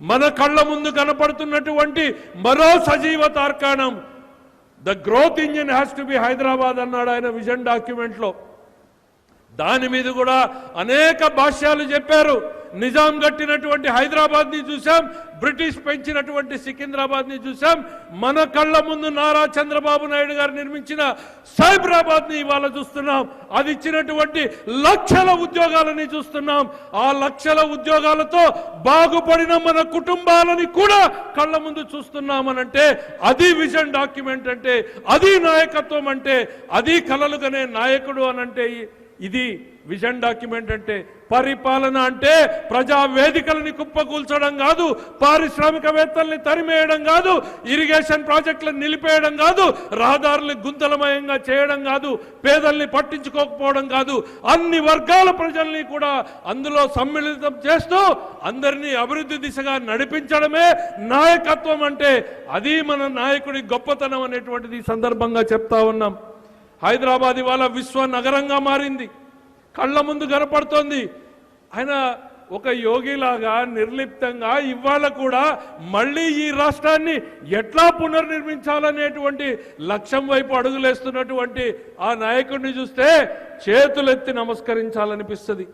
మన కళ్ళ ముందు కనపడుతున్నటువంటి మరో సజీవ తార్కాణం. The growth engine has to be Hyderabad అన్నాడు ఆయన విజన్ డాక్యుమెంట్లో. దాని మీద కూడా అనేక భాష్యాలు చెప్పారు. నిజాం కట్టినటువంటి హైదరాబాద్ని చూసాం బ్రిటిష్ పెంచినటువంటి సికింద్రాబాద్ని చూసాం మన కళ్ళ ముందు నారా చంద్రబాబు నాయుడు గారు నిర్మించిన సైబరాబాద్ని ఇవాళ చూస్తున్నాం అది ఇచ్చినటువంటి లక్షల ఉద్యోగాలని చూస్తున్నాం. ఆ లక్షల ఉద్యోగాలతో బాగుపడిన మన కుటుంబాలని కూడా కళ్ళ ముందు చూస్తున్నామనంటే అది విజన్ డాక్యుమెంట్ అంటే అది నాయకత్వం అంటే అది కలలుగానే నాయకుడు అనంటే ఇది విజన్ డాక్యుమెంట్ అంటే పరిపాలన అంటే ప్రజా వేదికలని కుప్పకూల్చడం కాదు పారిశ్రామికవేత్తల్ని తరిమేయడం కాదు ఇరిగేషన్ ప్రాజెక్టులను నిలిపేయడం కాదు రహదారుల్ని గుంతలమయంగా చేయడం కాదు పేదల్ని పట్టించుకోకపోవడం కాదు. అన్ని వర్గాల ప్రజల్ని కూడా అందులో సమ్మిళితం చేస్తూ అందరినీ అభివృద్ధి దిశగా నడిపించడమే నాయకత్వం అంటే అది మన నాయకుడి గొప్పతనం అనేటువంటిది సందర్భంగా చెప్తా ఉన్నాం. హైదరాబాద్ ఇవాళ విశ్వ నగరంగా మారింది. కళ్ళ ముందు కనపడుతోంది. ఆయన ఒక యోగిలాగా నిర్లిప్తంగా ఇవాళ కూడా మళ్ళీ ఈ రాష్ట్రాన్ని ఎట్లా పునర్నిర్మించాలనేటువంటి లక్ష్యం వైపు అడుగులేస్తున్నటువంటి ఆ నాయకుడిని చూస్తే చేతులెత్తి నమస్కరించాలనిపిస్తుంది.